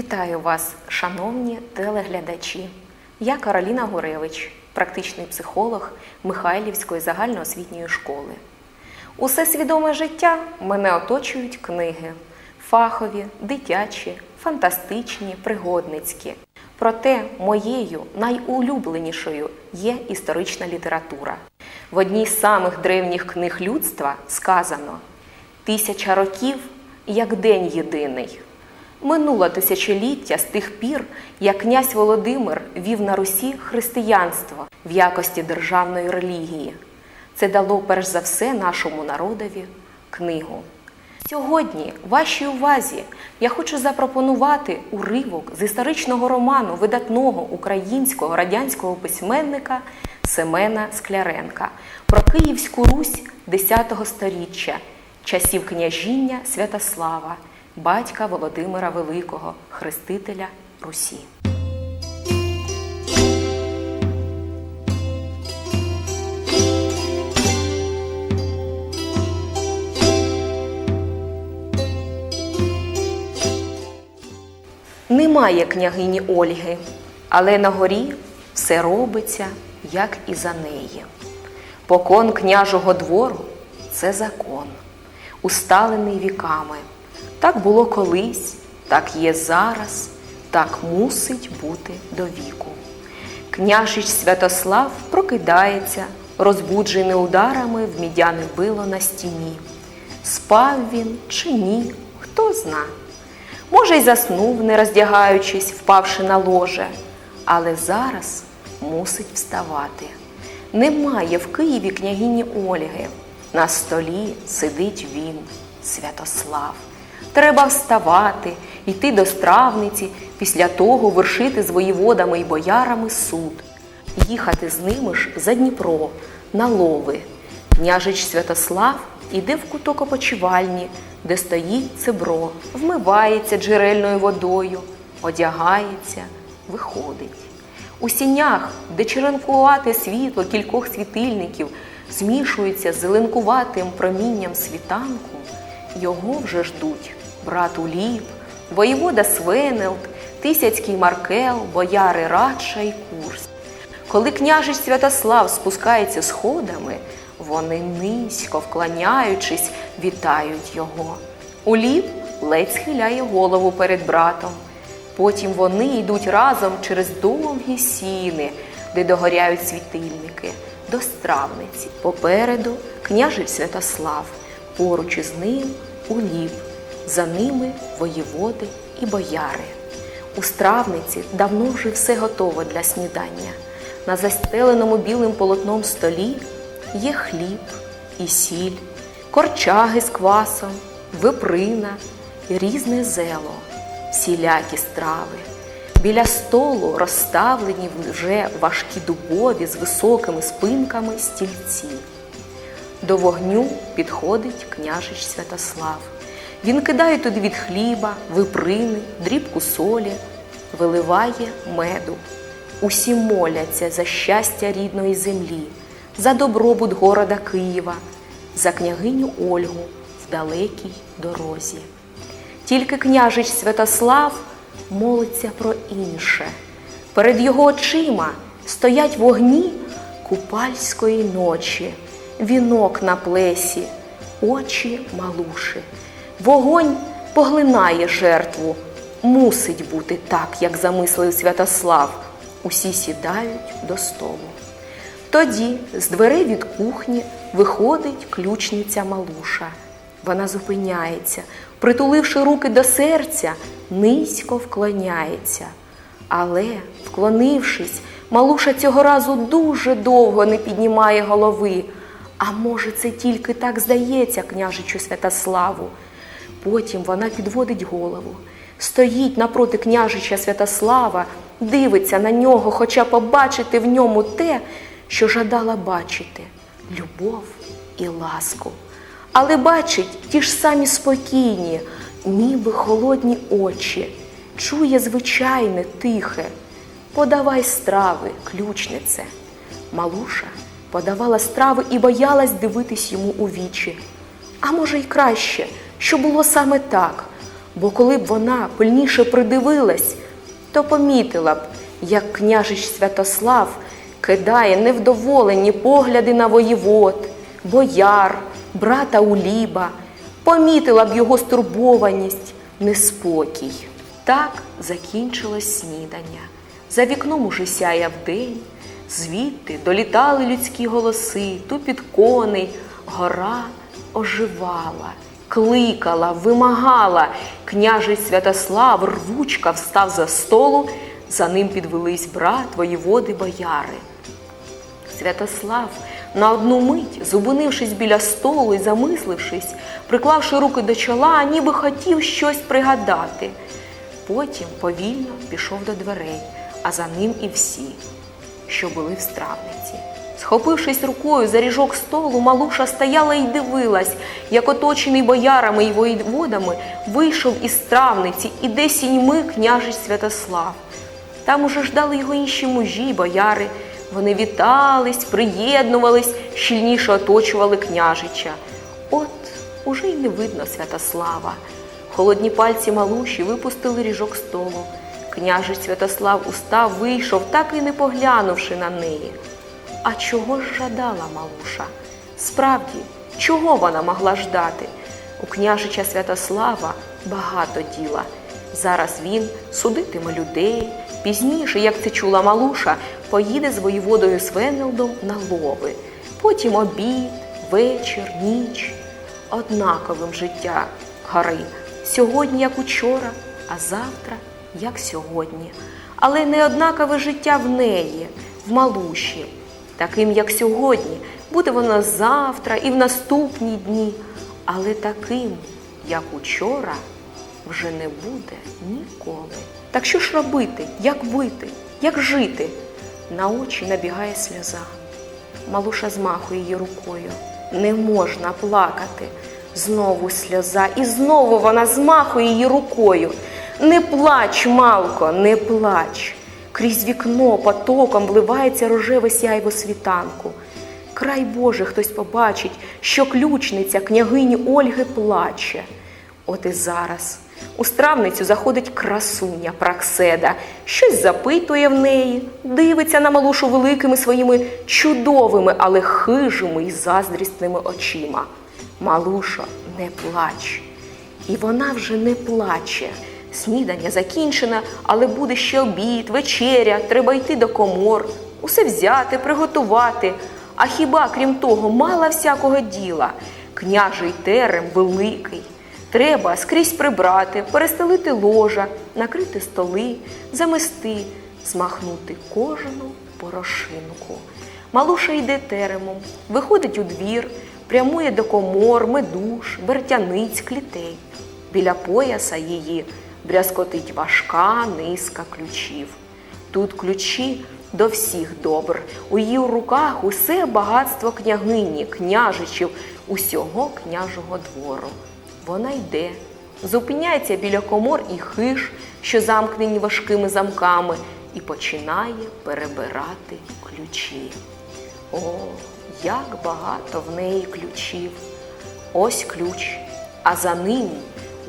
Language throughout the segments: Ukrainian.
Вітаю вас, шановні телеглядачі. Я Кароліна Гуревич, практичний психолог Михайлівської загальноосвітньої школи. Усе свідоме життя мене оточують книги фахові, дитячі, фантастичні, пригодницькі. Проте моєю найулюбленішою є історична література. В одній з самих древніх книг людства сказано Тисяча років як день єдиний. Минуло тисячоліття з тих пір, як князь Володимир вів на Русі християнство в якості державної релігії. Це дало перш за все нашому народові книгу. Сьогодні вашій увазі я хочу запропонувати уривок з історичного роману видатного українського радянського письменника Семена Скляренка про Київську Русь X століття, часів княжіння Святослава, батька Володимира Великого, хрестителя Русі. Немає княгині Ольги, але на горі все робиться, як і за неї. Покон княжого двору це закон, усталений віками. Так було колись, так є зараз, так мусить бути до віку. Княжич Святослав прокидається, розбуджений ударами в мідяне било на стіні. Спав він чи ні, хто зна. Може, й заснув, не роздягаючись, впавши на ложе, але зараз мусить вставати. Немає в Києві княгині Ольги. На столі сидить він, Святослав. Треба вставати, йти до стравниці, після того вершити з воєводами й боярами суд, їхати з ними ж за Дніпро, на лови. Княжич Святослав іде в куток опочивальні, де стоїть цебро, вмивається джерельною водою, одягається, виходить. У сінях, де черенкувате світло кількох світильників змішується з зеленкуватим промінням світанку, його вже ждуть брат Уліп, воєвода Свенелд, Тисяцький Маркел, бояри Радша й Курс. Коли княжич Святослав спускається сходами, вони низько вклоняючись, вітають його. Уліп ледь схиляє голову перед братом. Потім вони йдуть разом через довгі сіни, де догоряють світильники, до стравниці. Попереду княжич Святослав, поруч із ним Уліп, за ними воєводи і бояри. У стравниці давно вже все готово для снідання. На застеленому білим полотном столі є хліб і сіль, корчаги з квасом, виприна, різне зело, всілякі страви. Біля столу розставлені вже важкі дубові з високими спинками стільці. До вогню підходить княжич Святослав. Він кидає туди від хліба, виприни, дрібку солі, виливає меду. Усі моляться за щастя рідної землі, за добробут города Києва, за княгиню Ольгу в далекій дорозі. Тільки княжич Святослав молиться про інше. Перед його очима стоять вогні купальської ночі, вінок на плесі, очі малуші. Вогонь поглинає жертву. Мусить бути так, як замислив Святослав. Усі сідають до столу. Тоді з дверей від кухні виходить ключниця Малуша. Вона зупиняється, притуливши руки до серця, низько вклоняється. Але, вклонившись, Малуша цього разу дуже довго не піднімає голови. А може, це тільки так здається княжичу Святославу. Потім вона підводить голову, стоїть напроти княжича Святослава, дивиться на нього, хоча побачити в ньому те, що жадала бачити любов і ласку. Але бачить ті ж самі спокійні, ніби холодні очі, чує звичайне, тихе. Подавай страви, ключнице. Малуша подавала страви і боялась дивитись йому у вічі. А може, й краще, що було саме так, бо коли б вона пильніше придивилась, то помітила б, як княжич Святослав кидає невдоволені погляди на воєвод, бояр, брата Уліба, помітила б його стурбованість, неспокій. Так закінчилось снідання. За вікном уже сяяв день, звідти долітали людські голоси, тупіт коней, гора оживала, кликала, вимагала. Княжий Святослав рвучка встав за столу, за ним підвелись брат, воєводи, бояри. Святослав на одну мить, зупинившись біля столу і замислившись, приклавши руки до чола, ніби хотів щось пригадати. Потім повільно пішов до дверей, а за ним і всі, що були в стравниці. Схопившись рукою за ріжок столу, Малуша стояла і дивилась, як оточений боярами і воєводами вийшов із стравниці і де сіньми княжич Святослав. Там уже ждали його інші мужі, й бояри. Вони вітались, приєднувались, щільніше оточували княжича. От уже й не видно Святослава. Холодні пальці малуші випустили ріжок столу. Княжич Святослав устав, вийшов, так і не поглянувши на неї. А чого ж жадала малуша? Справді, чого вона могла ждати? У княжича Святослава багато діла. Зараз він судитиме людей. Пізніше, як це чула малуша, поїде з воєводою Свенелдом на лови. Потім обід, вечір, ніч. Однаковим життя гори. Сьогодні, як учора, а завтра, як сьогодні. Але не однакове життя в неї, в малуші. Таким, як сьогодні, буде вона завтра і в наступні дні. Але таким, як учора, вже не буде ніколи. Так що ж робити, як бити, як жити? На очі набігає сльоза. Малуша змахує її рукою. Не можна плакати. Знову сльоза, і знову вона змахує її рукою. Не плач, Малко, не плач. Крізь вікно потоком вливається рожеве сяйво світанку. Край Боже, хтось побачить, що ключниця княгині Ольги плаче. От і зараз у стравницю заходить красуня Пракседа, щось запитує в неї, дивиться на малушу великими своїми чудовими, але хижими і заздрісними очима. Малушо, не плач. І вона вже не плаче. Снідання закінчено, але буде ще обід, вечеря, треба йти до комор, усе взяти, приготувати. А хіба, крім того, мало всякого діла? Княжий терем великий. Треба скрізь прибрати, перестелити ложа, накрити столи, замести, змахнути кожну порошинку. Малуша йде теремом, виходить у двір, прямує до комор, медуш, вертяниць, клітей. Біля пояса її брязкотить важка низка ключів. Тут ключі до всіх добр. У її руках усе багатство княгині, княжичів, усього княжого двору. Вона йде, зупиняється біля комор і хиш, що замкнені важкими замками, і починає перебирати ключі. О, як багато в неї ключів! Ось ключ, а за ним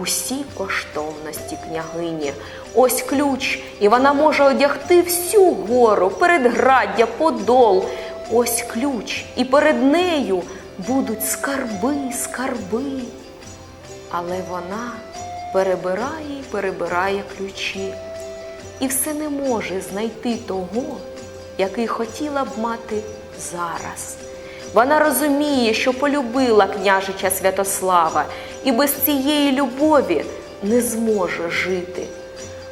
усі коштовності княгині. Ось ключ, і вона може одягти всю гору, передграддя, подол. Ось ключ, і перед нею будуть скарби, скарби. Але вона перебирає і перебирає ключі, і все не може знайти того, який хотіла б мати зараз. Вона розуміє, що полюбила княжича Святослава і без цієї любові не зможе жити.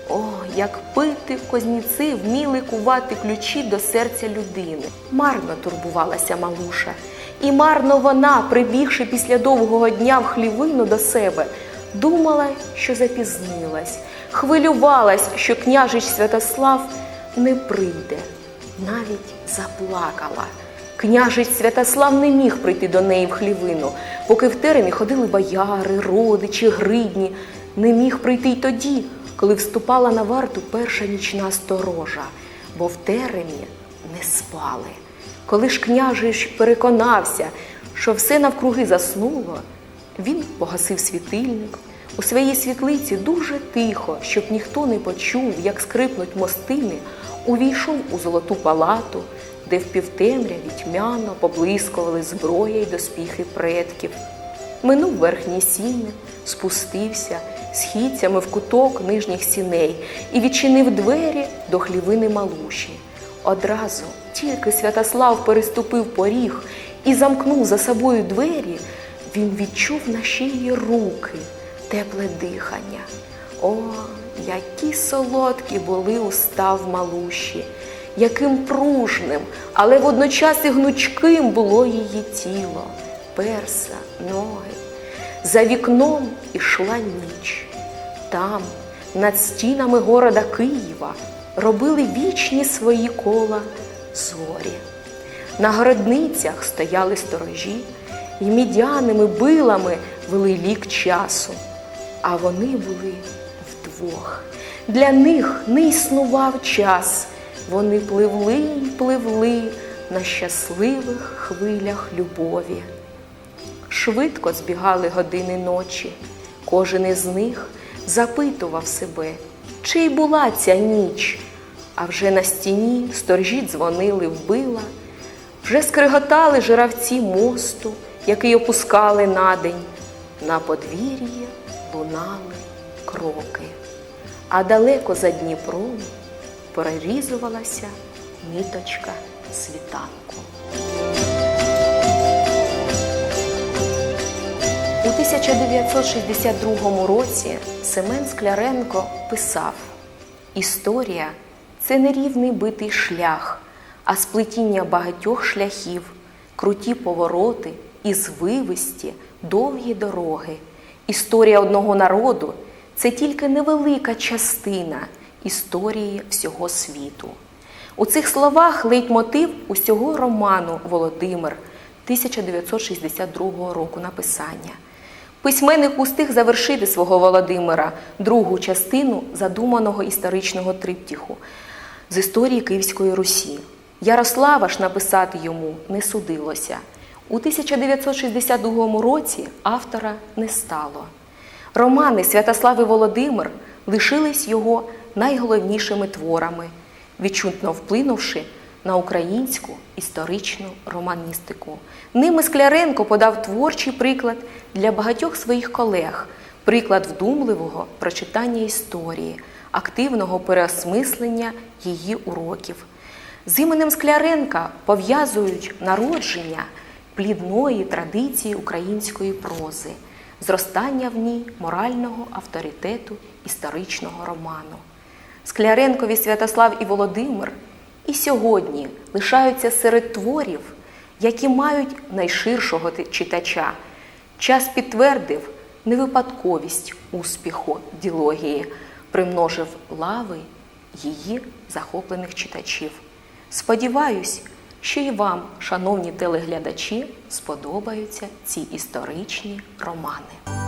О, як пити козніці вміли кувати ключі до серця людини. Марно турбувалася Малуша, і марно вона, прибігши після довгого дня в хлівину до себе, думала, що запізнилась, хвилювалась, що княжич Святослав не прийде, навіть заплакала. Княжич Святослав не міг прийти до неї в хлівину, поки в теремі ходили бояри, родичі, гридні. Не міг прийти й тоді, коли вступала на варту перша нічна сторожа, бо в теремі не спали. Коли ж княжич переконався, що все навкруги заснуло, він погасив світильник, У своїй світлиці дуже тихо, щоб ніхто не почув, як скрипнуть мостини, увійшов у золоту палату, де в півтемряві тьмяно поблискували зброя й доспіхи предків. Минув верхні сіни, спустився східцями в куток нижніх сіней і відчинив двері до хлівини малуші. Одразу тільки Святослав переступив поріг і замкнув за собою двері, він відчув на шиї руки, тепле дихання. О, які солодкі були уста в малуші, яким пружним, але водночас і гнучким було її тіло, перса, ноги. За вікном ішла ніч. Там, над стінами города Києва, робили вічні свої кола зорі. На городницях стояли сторожі і мідяними билами вели лік часу. А вони були вдвох. Для них не існував час. Вони пливли й пливли на щасливих хвилях любові. Швидко збігали години ночі. Кожен із них запитував себе, чи й була ця ніч. А вже на стіні сторожі дзвонили вбила, вже скриготали жиравці мосту, який опускали на день. На подвір'ї лунали кроки, а далеко за Дніпром прорізувалася ниточка світанку. У 1962 році Семен Скляренко писав: Історія це не рівний битий шлях, а сплетіння багатьох шляхів, круті повороти і звивисті довгі дороги. Історія одного народу це тільки невелика частина історії всього світу. У цих словах лейтмотив усього роману Володимир 1962 року написання. Письменник устиг завершити свого Володимира другу частину задуманого історичного триптіху з історії Київської Русі. Ярослава ж написати йому не судилося. У 1962 році автора не стало. Романи Святослав і Володимир лишились його найголовнішими творами, відчутно вплинувши на українську історичну романістику. Ними Скляренко подав творчий приклад для багатьох своїх колег, приклад вдумливого прочитання історії, активного переосмислення її уроків. З іменем Скляренка пов'язують народження плідної традиції української прози, зростання в ній морального авторитету історичного роману. Скляренкові Святослав і Володимир і сьогодні лишаються серед творів, які мають найширшого читача. Час підтвердив невипадковість успіху ділогії, примножив лави її захоплених читачів. Сподіваюсь, що і вам, шановні телеглядачі, сподобаються ці історичні романи.